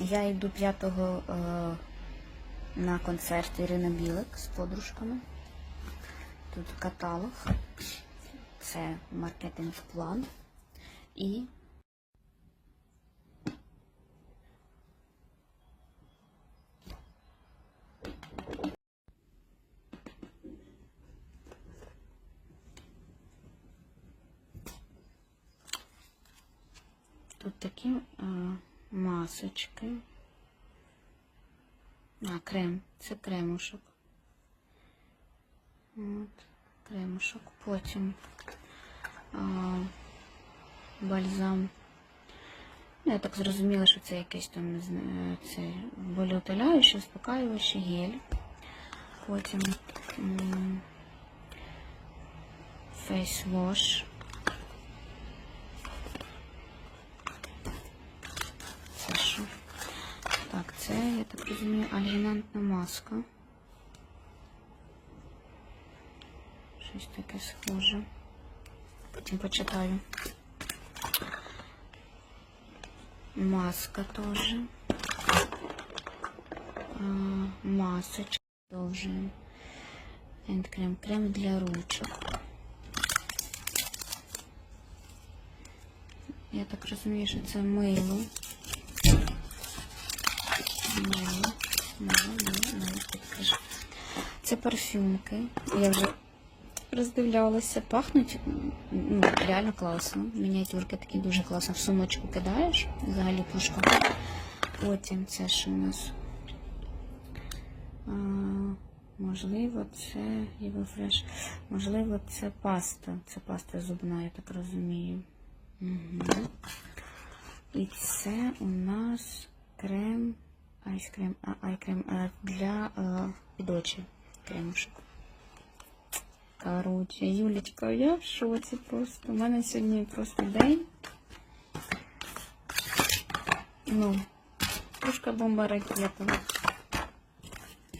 Я йду 5-го е, на концерт Ірина Білик з подружками. Тут каталог, це маркетинг-план і Тут такі е, масочки. А, крем. Це кремушок. От, кремушок. Потім а, бальзам. Ну, я так зрозуміла, що це якийсь там не знаю, це болеутоляючий, успокаюючий гель. Потім фейс-вош. це, я так розумію, альгінантна маска. Щось таке схоже. Потім почитаю. Маска теж. А, масочка теж. Крем, крем для ручок. Я так розумію, що це мило. Мило, Це парфюмки. Я вже роздивлялася. Пахнуть ну, реально класно. Мініатюрки такі дуже класно. В сумочку кидаєш, взагалі пушка. Потім це що у нас. А, можливо, це Єврофреш. Можливо, це паста. Це паста зубна, я так розумію. Угу. І це у нас крем, айскрем, айкрем для е, під очі. Кремушек. Короче, Юлечка, я в шоці просто. У мене сьогодні просто день. Ну, трошка бомба ракета.